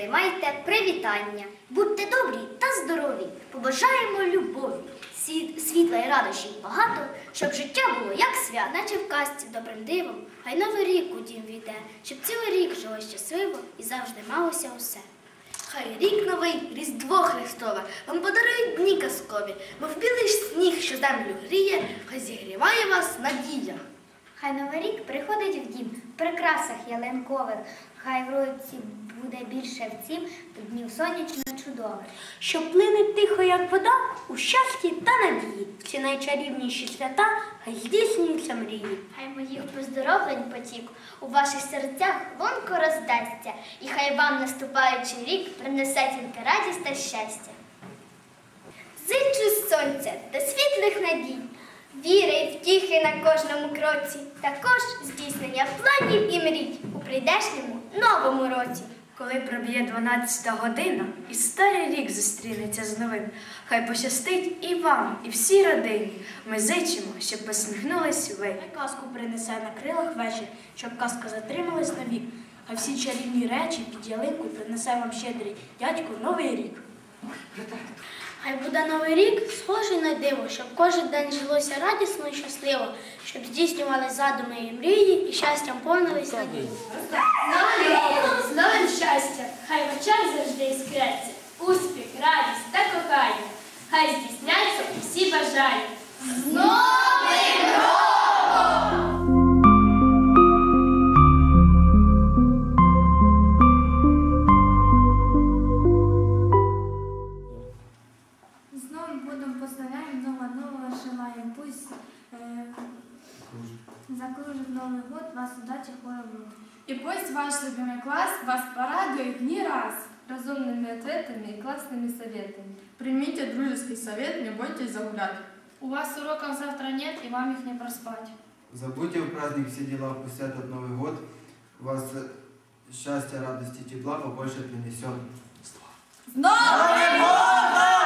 приймайте привітання. Будьте добрі та здорові, побажаємо любові, світ- світла і радощів багато, щоб життя було як свят, наче в казці добрим дивом. Хай новий рік у дім війде, щоб цілий рік жило щасливо і завжди малося усе. Хай рік новий, Різдво Христове, вам подарують дні казкові, бо в білий сніг, що землю гріє, хай зігріває вас надія. Хай новий рік приходить в дім в прикрасах ялинкових, хай в році буде більше втім, днів сонячно чудових. Що плине тихо, як вода, у щасті та надії. Ці найчарівніші свята, хай здійснюються мрії. Хай моїх поздоровлень потік у ваших серцях лонко роздасться, і хай вам наступаючий рік принесе тільки радість та щастя. Зичу сонця та світлих надій, віри і втіхи на кожному кроці, також здійснення планів і мрій у прийдешньому новому році. Коли проб'є 12 година і старий рік зустрінеться з новим, хай пощастить і вам, і всій родині. Ми зичимо, щоб посміхнулись ви. Хай казку принесе на крилах вечір, щоб казка затрималась на вік. А всі чарівні речі під ялинку принесе вам щедрий дядько новий рік. Хай буде новий рік схожий на диво, щоб кожен день жилося радісно і щасливо, щоб здійснювали задуми і мрії, і щастям повнились надії. Новий рік, з новим щастям, хай в очах завжди іскреться, успіх, радість та кохання. Хай здійсняться всі бажання. З Новим роком! Совет, не бойтесь загулять. У вас уроков завтра нет, и вам их не проспать. Забудьте в праздник все дела, пусть этот Новый год вас э, счастья, радости, тепла побольше принесет. Доброго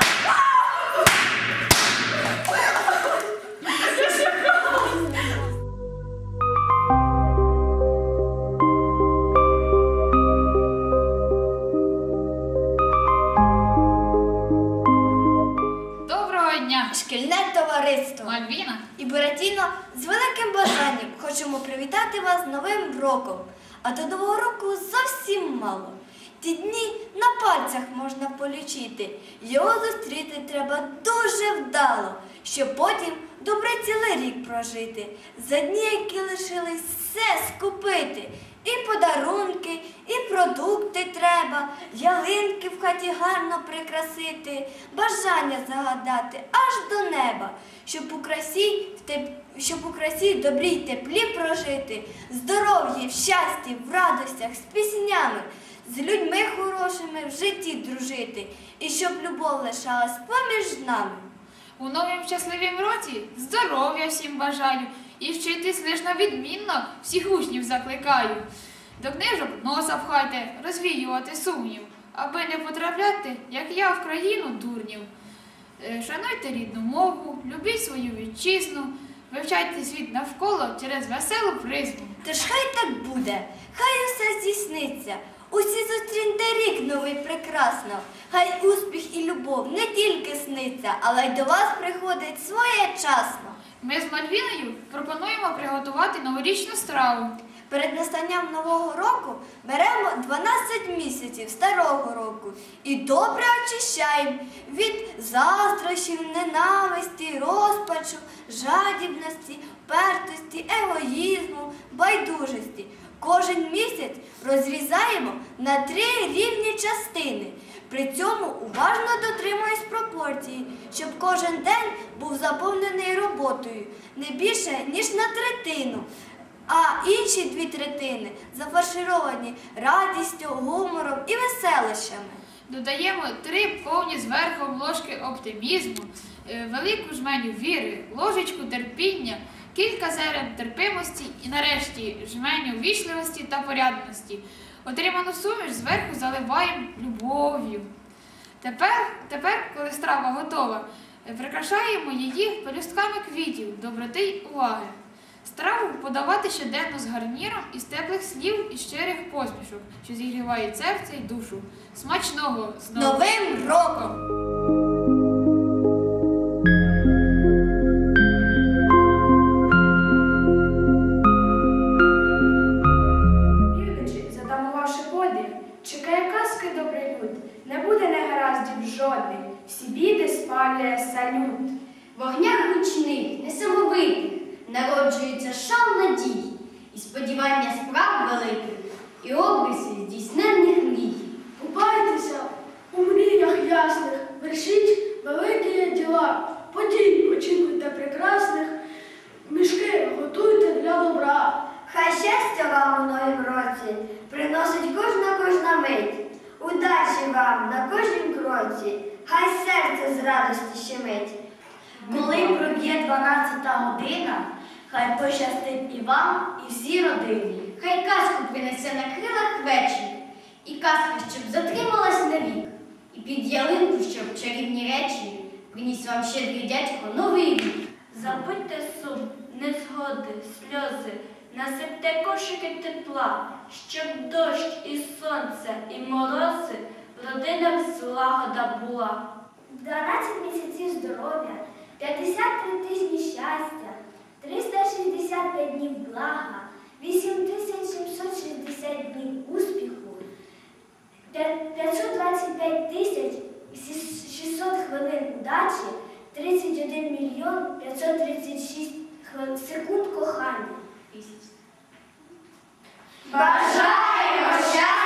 привітати вас Новим роком. А до Нового року зовсім мало. Ті дні на пальцях можна полічити. Його зустріти треба дуже вдало, щоб потім добре цілий рік прожити. За дні, які лишились, все скупити. І подарунки, і продукти треба, ялинки в хаті гарно прикрасити, бажання загадати аж до неба, щоб у красі, щоб у красі добрій теплі прожити, здоров'ї, в щасті, в радостях, з піснями, з людьми хорошими в житті дружити, і щоб любов лишалась поміж нами. У новім щасливім році здоров'я всім бажаю і вчитись лиш на відмінно всіх учнів закликаю. До книжок носа пхайте, розвіювати сумнів, аби не потрапляти, як я в країну дурнів. Е, Шануйте рідну мову, любіть свою вітчизну, вивчайте світ навколо через веселу призму. Тож хай так буде, хай усе здійсниться. Усі зустріньте рік новий прекрасно. Хай успіх і любов не тільки сниться, але й до вас приходить своєчасно. Ми з Мальвіною пропонуємо приготувати новорічну страву. Перед настанням нового року беремо 12 місяців старого року і добре очищаємо від заздрощів, ненависті, розпачу, жадібності, пертості, егоїзму, байдужості. Кожен місяць розрізаємо на три рівні частини. При цьому уважно дотримуюсь пропорції, щоб кожен день був заповнений роботою не більше, ніж на третину. А інші дві третини зафаршировані радістю, гумором і веселищами. Додаємо три повні зверху ложки оптимізму, е, велику жменю віри, ложечку терпіння, кілька зерен терпимості і нарешті жменю вічливості та порядності. Отриману суміш зверху заливаємо любов'ю. Тепер, тепер, коли страва готова, прикрашаємо її пелюстками квітів, доброти й уваги. Страву подавати щоденно з гарніром із теплих слів і щирих посмішок, що зігрівають серце й душу. Смачного з Новим роком! Салют. вогнях гучних, несамовитих, народжується шал надій, і сподівання справ великих, і обриси здійсненних мрій. Купайтеся у мріях ясних, вершіть великі діла. Подій очікуйте прекрасних, мішки готуйте для добра. Хай щастя вам у новім році приносить кожна кожна мить. Удачі вам на кожнім кроці, хай серце з радості щемить. Коли проб'є 12 година, хай пощастить і вам, і всій родині. Хай казку принесе на крилах вечір, і казка, щоб затрималась навік, і під ялинку, щоб чарівні речі приніс вам щедрий дядько новий рік. Забудьте сум, незгоди, сльози, насипте кошики тепла, щоб дощ і сонце, і морози в родинах злагода була. 12 місяців здоров'я, 53 тижні щастя, 365 днів блага, 8760 днів успіху, 525 тисяч 600 хвилин удачі, 31 мільйон 536 хвилин- секунд кохання. Бажаємо щастя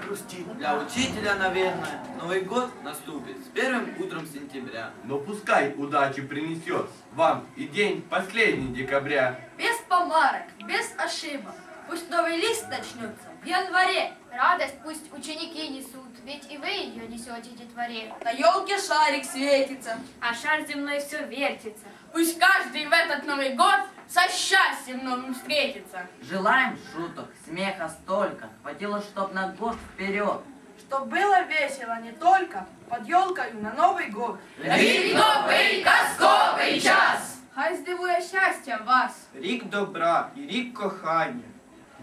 кто-то загрустит. Для учителя, наверное, Новый год наступит с первым утром сентября. Но пускай удачи принесет вам и день последний декабря. Без помарок, без ошибок. Пусть новый лист начнется в январе. Радость пусть ученики несут, ведь и вы ее несете детворе. На елке шарик светится. А шар земной все вертится. Пусть каждый в этот Новый год со счастьем новым встретится. Желаем шуток, смеха столько, хватило, чтоб на год вперед. Чтоб было весело не только под елкою на Новый год. Рік новий казковий час! Хай здивує щастя вас. Рік добра і рік кохання.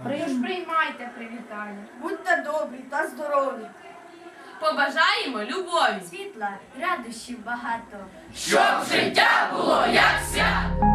Тож приймайте привітання. Будьте добрі та здорові. Побажаємо любові. Світла, радощів багато. Щоб життя було як свят.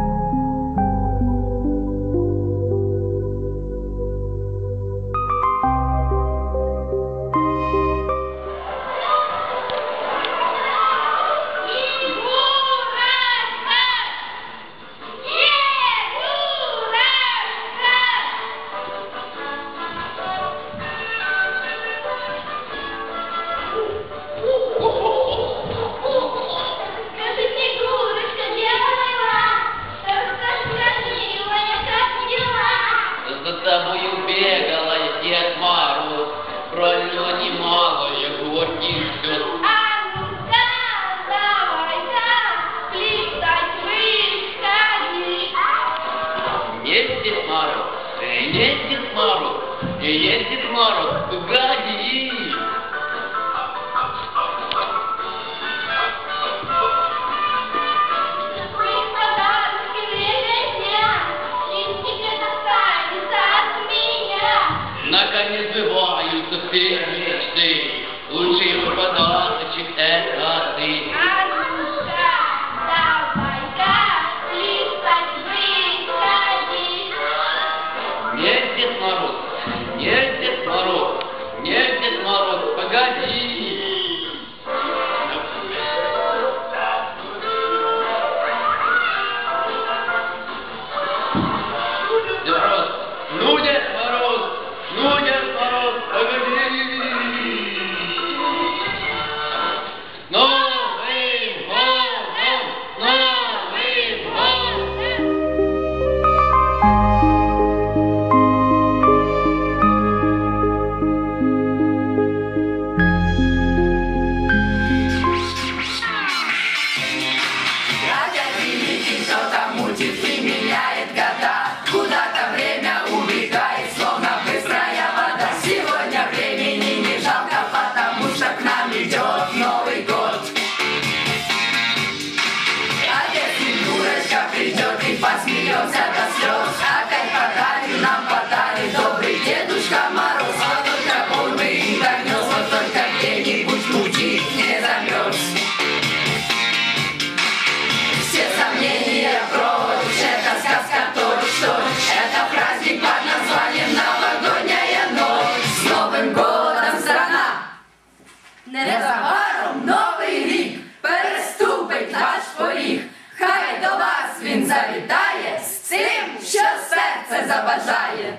Незабаром новий рік переступить наш поріг. Хай до вас він завітає з тим, що серце забажає.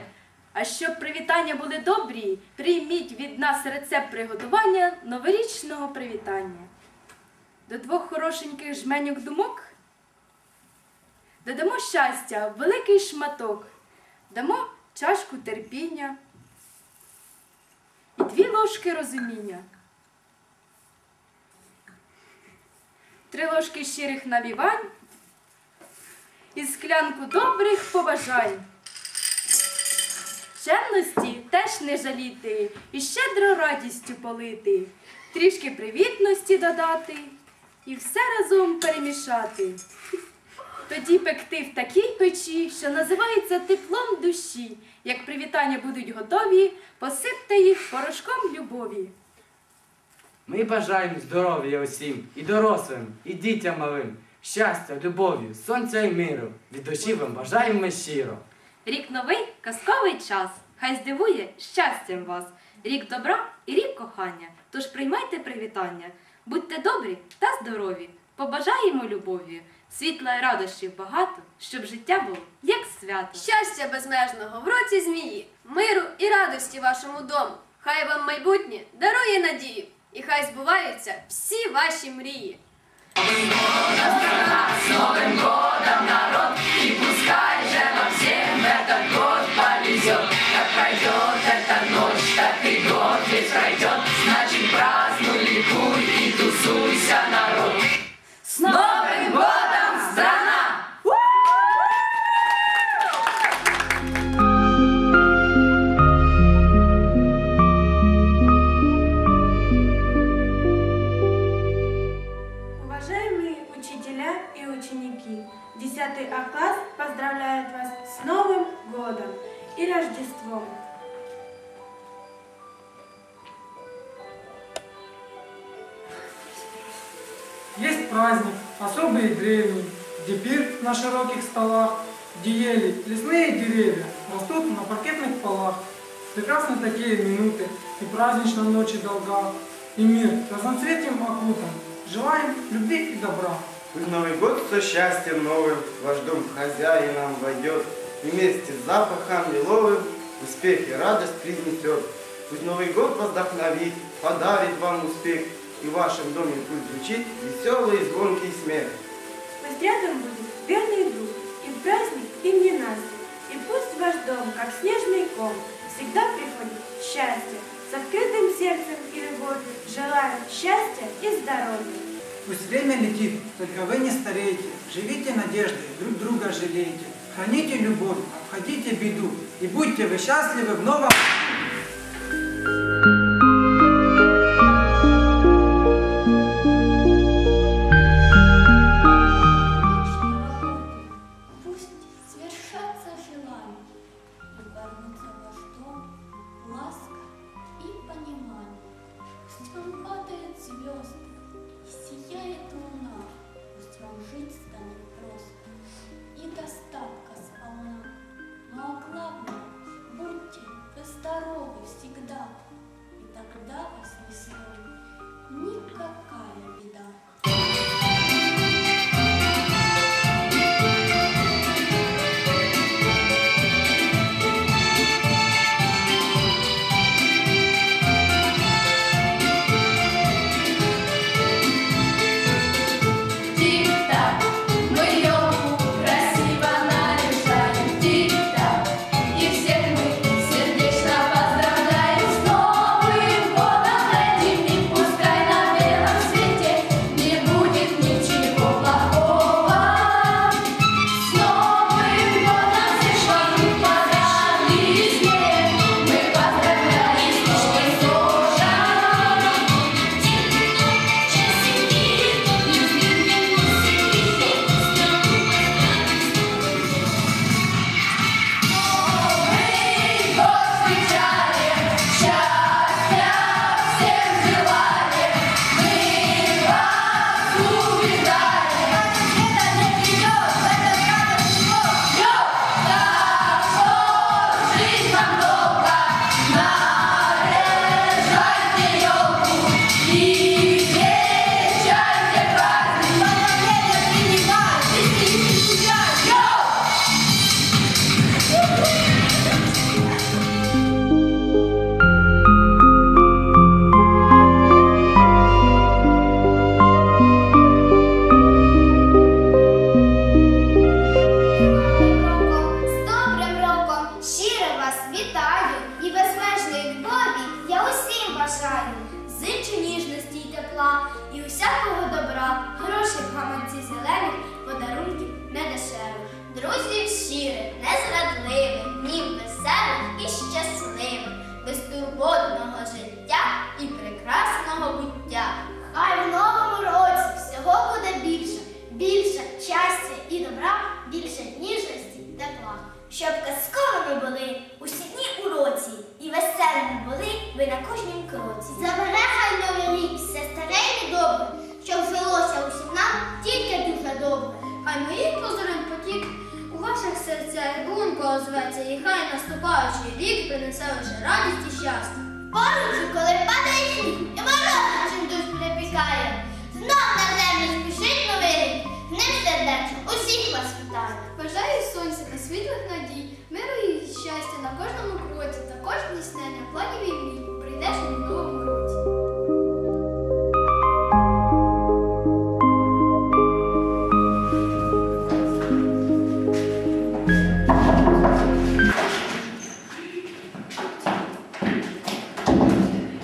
А щоб привітання були добрі, прийміть від нас рецепт приготування новорічного привітання. До двох хорошеньких жменьок думок додамо щастя, великий шматок, дамо чашку терпіння і дві ложки розуміння. Три ложки щирих навівань і склянку добрих побажань. Чемності теж не жаліти і щедро радістю полити, трішки привітності додати і все разом перемішати. Тоді пекти в такій печі, що називається теплом душі. Як привітання будуть готові, посипте їх порошком любові. Ми бажаємо здоров'я усім, і дорослим, і дітям малим, щастя, любові, сонця і миру. Від душі вам бажаємо ми щиро. Рік новий казковий час. Хай здивує щастям вас. Рік добра і рік кохання. Тож приймайте привітання. Будьте добрі та здорові. Побажаємо любові, світла і радощів багато, щоб життя було як свято. Щастя безмежного в році змії, миру і радості вашому дому. Хай вам майбутнє дарує надію, і хай збуваються всі ваші мрії. З Новим годом, народ! Ученики, 10 А класс поздравляет вас с Новым годом и Рождеством. Есть праздник, особый и древний, где пир на широких столах, где ели лесные деревья растут на паркетных полах. Прекрасны такие минуты и празднично ночи долга, и мир разноцветием окутан. Желаем любви и добра. Пусть Новый год со счастьем новым в ваш дом хозяином войдет, и вместе с запахом лиловым успех и радость принесет. Пусть Новый год вас вдохновит, подарит вам успех, и в вашем доме пусть звучит веселый и звонкий смех. Пусть рядом будет верный друг, и в праздник, и в ненастье. И пусть в ваш дом, как снежный ком, всегда приходит счастье. С открытым сердцем и любовью желаю счастья и здоровья. Пусть время летит, только вы не старейте. Живите надеждой, друг друга жалейте. Храните любовь, обходите беду. И будьте вы счастливы в новом... И сияет луна, пусть вам жить станет просто, и достатка сполна. Но главное, будьте вы здоровы всегда, и тогда вас не никакая беда. Усіх вас вітаю. Бажаю сонця та світлих надій, миру і щастя на кожному кроці та кожній снення планів і мрій. Прийдеш у новому році.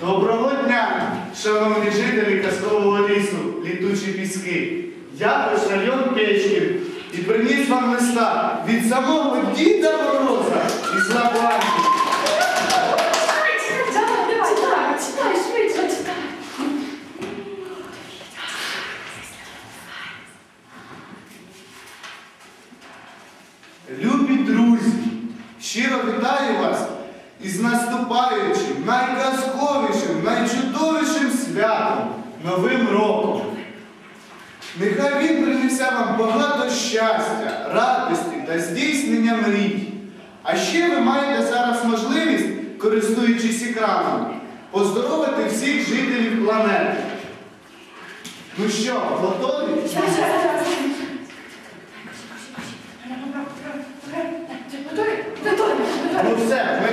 Доброго дня, шановні жителі казкового лісу, літучі піски. Я почтальон Печкін і приніс вам листа від самого Діда Мороза і Лапланки. set.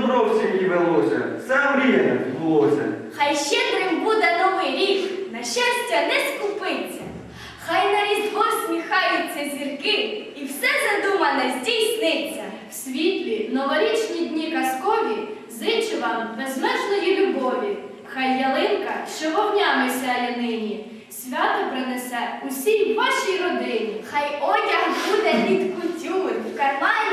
Добро в сім'ї велося, все мріяне збулося. Хай щедрим буде новий рік, на щастя не скупиться. Хай на різдво сміхаються зірки, і все задумане здійсниться. В світлі новорічні дні казкові зичу вам безмежної любові. Хай ялинка, що вогнями сяє нині, свято принесе усій вашій родині. Хай одяг буде від кутюр, в кармані